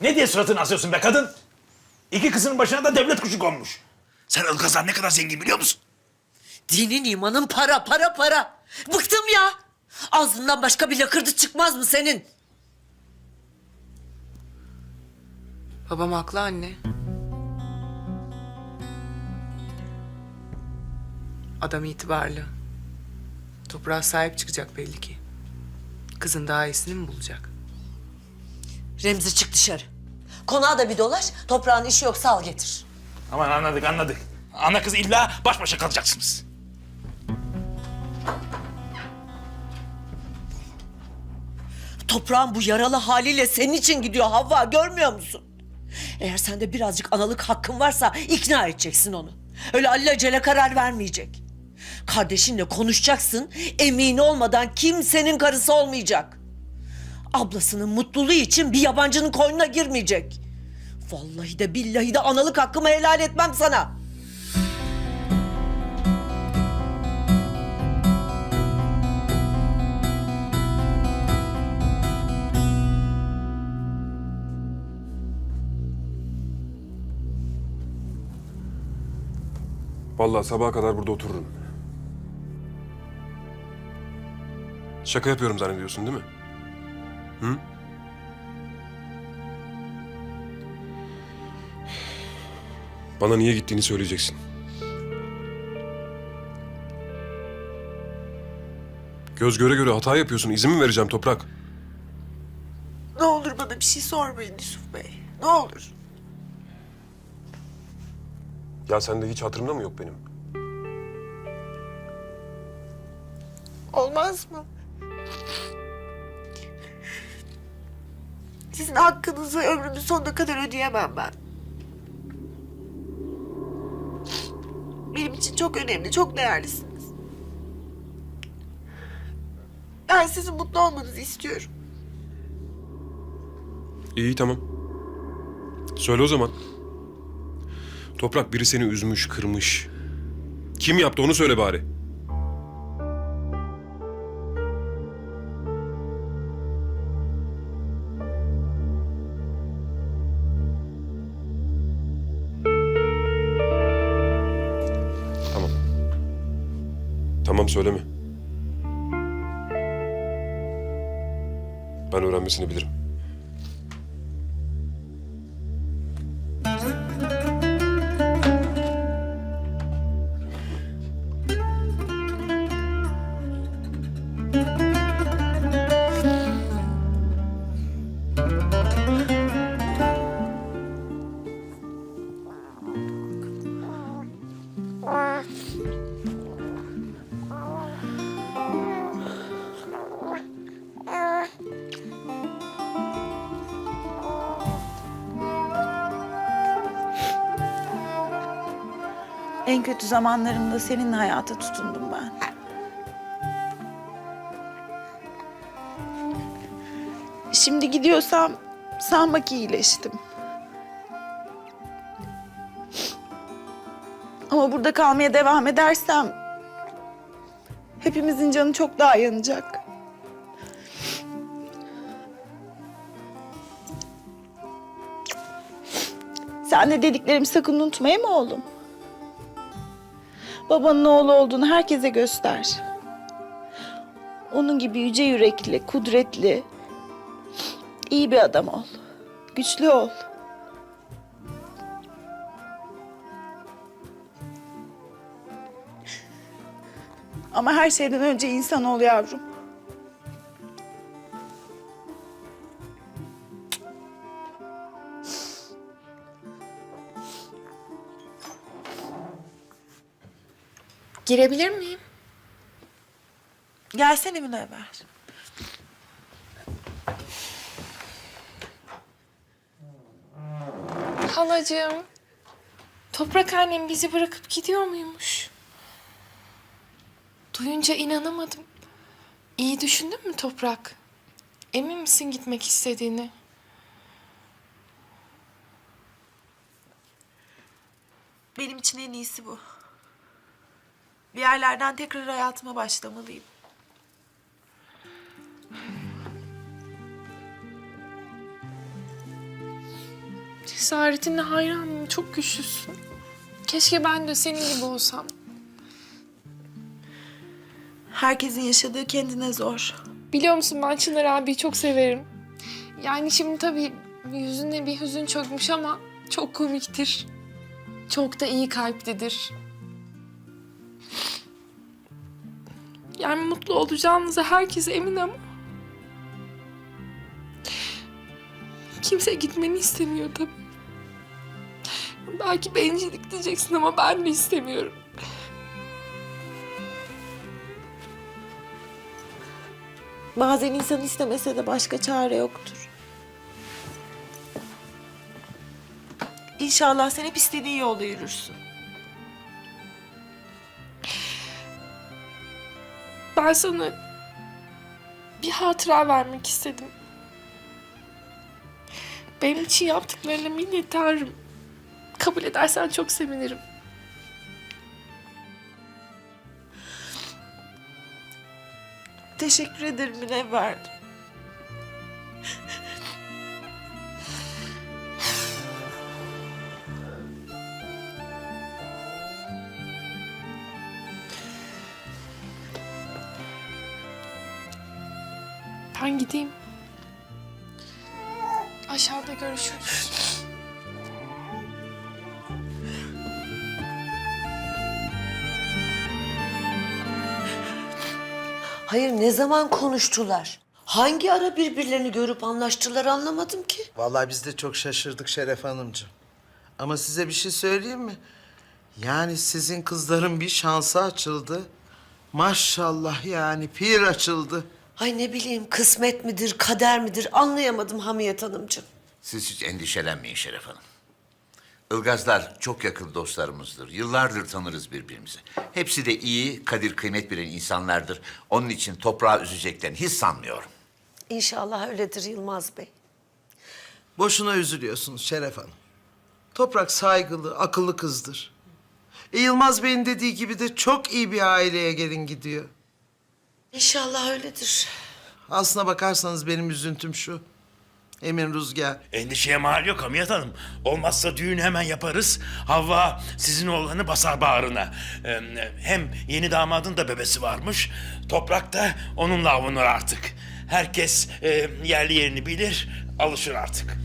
Ne diye suratını asıyorsun be kadın? İki kızının başına da devlet kuşu konmuş. Sen Ilgazlar ne kadar zengin biliyor musun? Dinin imanın para para para. Bıktım ya. Ağzından başka bir lakırdı çıkmaz mı senin? Babam haklı anne. Adam itibarlı. Toprağa sahip çıkacak belli ki. Kızın daha iyisini mi bulacak? Remzi çık dışarı. Konağa da bir dolaş. Toprağın işi yoksa al getir. Aman anladık anladık. Ana kız illa baş başa kalacaksınız. Toprağın bu yaralı haliyle senin için gidiyor Havva görmüyor musun? Eğer sende birazcık analık hakkın varsa ikna edeceksin onu. Öyle alelacele karar vermeyecek. Kardeşinle konuşacaksın, emin olmadan kimsenin karısı olmayacak. Ablasının mutluluğu için bir yabancının koynuna girmeyecek. Vallahi de billahi de analık hakkımı helal etmem sana. Vallahi sabaha kadar burada otururum. Şaka yapıyorum zannediyorsun değil mi? Hı? Bana niye gittiğini söyleyeceksin. Göz göre göre hata yapıyorsun. İzin mi vereceğim Toprak? Ne olur bana bir şey sormayın Yusuf Bey. Ne olur. Ya sende hiç hatırında mı yok benim? Olmaz mı? Sizin hakkınızı ömrümün sonuna kadar ödeyemem ben. Benim için çok önemli, çok değerlisiniz. Ben sizin mutlu olmanızı istiyorum. İyi tamam. Söyle o zaman. Toprak biri seni üzmüş, kırmış. Kim yaptı onu söyle bari. Tamam söyleme. Ben öğrenmesini bilirim. En kötü zamanlarımda seninle hayata tutundum ben. Şimdi gidiyorsam sanma ki iyileştim. Ama burada kalmaya devam edersem hepimizin canı çok daha yanacak. Sen de dediklerimi sakın unutma mi oğlum? Babanın oğlu olduğunu herkese göster. Onun gibi yüce yürekli, kudretli, iyi bir adam ol. Güçlü ol. Ama her şeyden önce insan ol yavrum. Girebilir miyim? Gelsene Münevver. Halacığım. Toprak annem bizi bırakıp gidiyor muymuş? Duyunca inanamadım. İyi düşündün mü Toprak? Emin misin gitmek istediğini? Benim için en iyisi bu. Bir yerlerden tekrar hayatıma başlamalıyım. Cesaretine hayranım. Çok güçlüsün. Keşke ben de senin gibi olsam. Herkesin yaşadığı kendine zor. Biliyor musun ben Çınar abiyi çok severim. Yani şimdi tabii yüzüne bir hüzün çökmüş ama çok komiktir. Çok da iyi kalplidir. Yani mutlu olacağınıza herkes emin ama... Kimse gitmeni istemiyor tabii. Belki bencillik diyeceksin ama ben de istemiyorum. Bazen insan istemese de başka çare yoktur. İnşallah sen hep istediği yolda yürürsün. Ben sana bir hatıra vermek istedim. Benim için yaptıklarına minnettarım. Kabul edersen çok sevinirim. Teşekkür ederim Münevver. Ben gideyim. Aşağıda görüşürüz. Hayır ne zaman konuştular? Hangi ara birbirlerini görüp anlaştılar anlamadım ki. Vallahi biz de çok şaşırdık Şeref Hanımcığım. Ama size bir şey söyleyeyim mi? Yani sizin kızların bir şansı açıldı. Maşallah yani pir açıldı. Ay ne bileyim kısmet midir, kader midir anlayamadım Hamiyet Hanımcığım. Siz hiç endişelenmeyin Şeref Hanım. Ilgazlar çok yakın dostlarımızdır. Yıllardır tanırız birbirimizi. Hepsi de iyi, kadir kıymet bilen insanlardır. Onun için toprağı üzeceklerini hiç sanmıyorum. İnşallah öyledir Yılmaz Bey. Boşuna üzülüyorsunuz Şeref Hanım. Toprak saygılı, akıllı kızdır. E Yılmaz Bey'in dediği gibi de çok iyi bir aileye gelin gidiyor. İnşallah öyledir. Aslına bakarsanız benim üzüntüm şu. Emin Rüzgar. Endişeye mahal yok Hamiyet Hanım. Olmazsa düğün hemen yaparız. Havva sizin oğlanı basar bağrına. Ee, Hem yeni damadın da bebesi varmış. Toprak da onunla avunur artık. Herkes e, yerli yerini bilir, alışır artık.